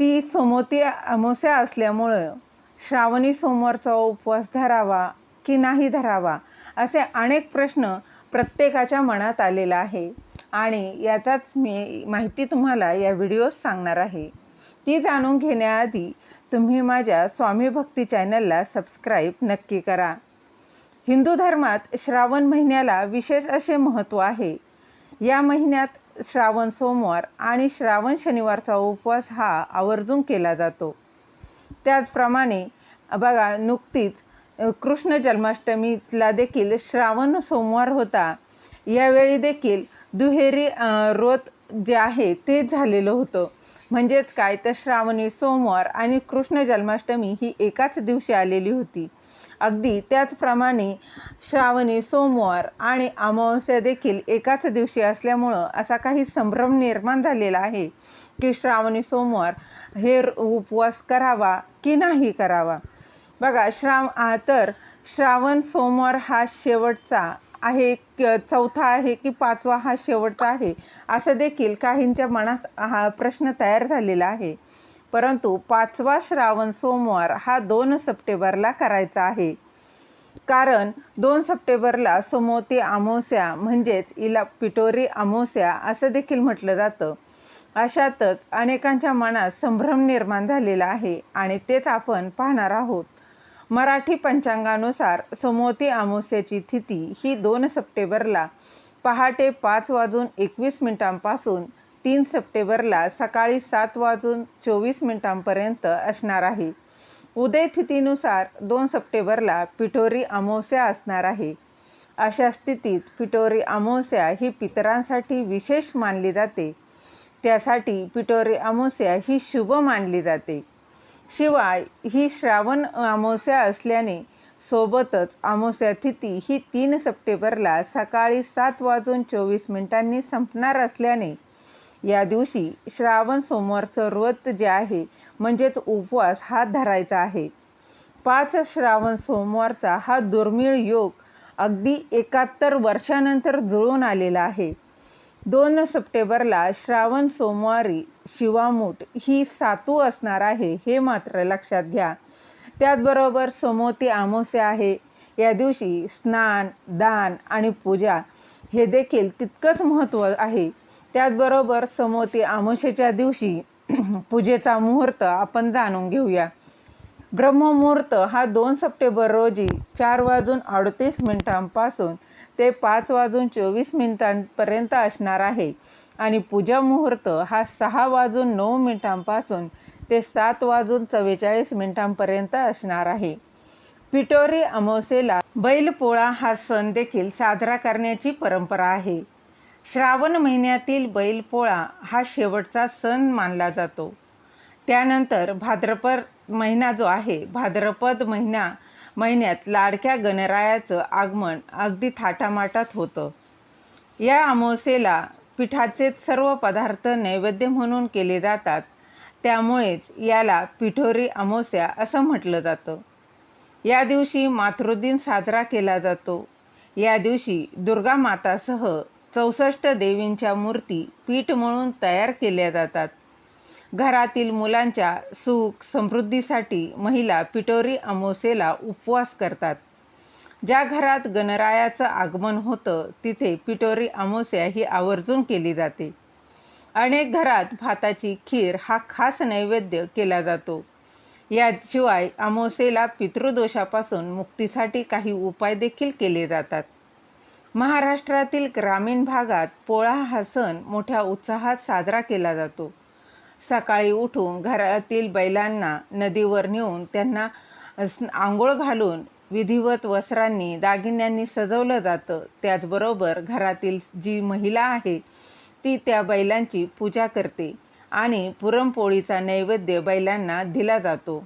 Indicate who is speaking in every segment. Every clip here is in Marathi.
Speaker 1: ती सोमोती अमावस्या असल्यामुळं श्रावणी सोमवारचा उपवास धरावा की नाही धरावा असे अनेक प्रश्न प्रत्येकाच्या मनात आलेला आहे. आणि याचाच मी माहिती तुम्हाला या व्हिडिओत सांगणार आहे. ती जाणून घेण्याआधी तुम्ही माझ्या स्वामी भक्ती चॅनलला सबस्क्राईब नक्की करा. हिंदू धर्मात श्रावण महिन्याला विशेष असे महत्त्व आहे. या महिन्यात श्रावण सोमवार आणि श्रावण शनिवारचा उपवास हा आवर्जून केला जातो. त्याचप्रमाणे बघा नुकतीच कृष्ण जन्माष्टमीला देखील श्रावण सोमवार होता. यावेळी देखील दुहेरी रोत व्रत जे आहे ते झालेलं होतं. म्हणजेच काय? तर श्रावणी सोमवार आणि कृष्ण जन्माष्टमी ही एकाच दिवशी आलेली होती. अगदी त्याचप्रमाणे श्रावणी सोमवार आणि अमावस्या देखील एकाच दिवशी असल्यामुळं असा काही संभ्रम निर्माण झालेला आहे की श्रावणी सोमवार हे उपवास करावा की नाही करावा? बघा श्राव तर श्रावण सोमवार हा शेवटचा आहे क- चौथा आहे की पाचवा हा शेवटचा आहे असं देखील काहींच्या मनात हा प्रश्न तयार झालेला आहे. परंतु पाचवा श्रावण सोमवार हा दोन सप्टेंबरला करायचा आहे. कारण दोन सप्टेंबरला सोमवती अमावस्या म्हणजेच इला पिटोरी अमावस्या असं देखील म्हटलं जातं. अशातच अनेकांच्या मनात संभ्रम निर्माण झालेला आहे आणि तेच आपण पाहणार आहोत. मराठी पंचांगानुसार सोमवती अमावस्याची तिथी ही दोन सप्टेंबरला पहाटे पाच वाजून एकवीस मिनिटांपासून तीन सप्टेंबरला सकाळी सात वाजून चोवीस मिनिटांपर्यंत असणार आहे. उदय तिथीनुसार दोन सप्टेंबरला पिठोरी अमावस्या असणार आहे. अशा स्थितीत पिठोरी अमावस्या ही पितरांसाठी विशेष मानली जाते. त्यासाठी पिठोरी अमावस्या ही शुभ मानली जाते. शिवाय ही श्रावण अमावस्या असल्याने सोबतच अमावस्या तिथी ही तीन सप्टेंबरला सकाळी सात वाजून चोवीस मिनिटांनी संपणार असल्याने या दिवशी श्रावण सोमवारचं व्रत जे आहे म्हणजेच उपवास हा धरायचा आहे. पाच श्रावण सोमवारचा हा दुर्मिळ योग अगदी एकाहत्तर वर्षानंतर जुळून आलेला आहे. दोन सप्टेंबरला श्रावण सोमवारी शिवामूठ ही सातू असणार आहे हे मात्र लक्षात घ्या. त्याचबरोबर समोती आमोस्या आहे. या दिवशी स्नान दान आणि पूजा हे देखील तितकंच महत्त्व आहे. त्याचबरोबर समोती आमोशेच्या दिवशी पूजेचा मुहूर्त आपण जाणून घेऊया. ब्रह्ममुहूर्त हा दोन सप्टेंबर रोजी चार वाजून अडतीस मिनिटांपासून ते पाच वाजून चोवीस मिनिटांपर्यंत असणार आहे. आणि पूजा मुहूर्त हा सहा वाजून नऊ मिनिटांपासून ते सात वाजून चव्वेचाळीस मिनिटांपर्यंत असणार आहे. पिटोरी अमावस्येला बैलपोळा हा सण देखील साजरा करण्याची परंपरा आहे. श्रावण महिन्यातील बैलपोळा हा शेवटचा सण मानला जातो. त्यानंतर भाद्रपद महिना जो आहे भाद्रपद महिना महिन्यात लाडक्या गणरायाचं आगमन अगदी थाटामाटात होतं. या अमावस्येला पिठाचे सर्व पदार्थ नैवेद्य म्हणून केले जातात. त्यामुळेच याला पिठोरी अमावस्या असं म्हटलं जातं. या दिवशी मातृदिन साजरा केला जातो. या दिवशी दुर्गा मातासह चौसष्ट देवींच्या मूर्ती पीठ म्हणून तयार केल्या जातात. घरातील मुलांच्या सुख समृद्धीसाठी महिला पिटोरी अमावस्येला उपवास करतात. ज्या घरात गणरायाचं आगमन होतं तिथे पिटोरी अमावस्या ही आवर्जून केली जाते. अनेक घरात भाताची खीर हा खास नैवेद्य केला जातो. याशिवाय अमावस्येला पितृदोषापासून मुक्तीसाठी काही उपाय देखील केले जातात. महाराष्ट्रातील ग्रामीण भागात पोळा हा सण मोठ्या उत्साहात साजरा केला जातो. सकाळी उठून घरातील बैलांना नदीवर नेऊन त्यांना आंघोळ घालून विधिवत वस्त्रांनी दागिन्यांनी सजवलं जातं. त्याचबरोबर घरातील जी महिला आहे ती त्या बैलांची पूजा करते आणि पुरणपोळीचा नैवेद्य बैलांना दिला जातो.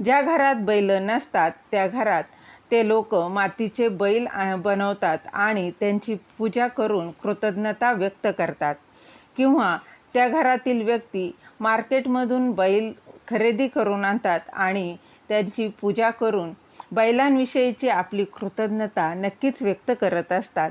Speaker 1: ज्या घरात बैल नसतात त्या घरात ते लोक मातीचे बैल बनवतात आणि त्यांची पूजा करून कृतज्ञता व्यक्त करतात. किंवा त्या घरातील व्यक्ती मार्केटमधून बैल खरेदी करून आणतात आणि त्यांची पूजा करून बैलांविषयीची आपली कृतज्ञता नक्कीच व्यक्त करत असतात.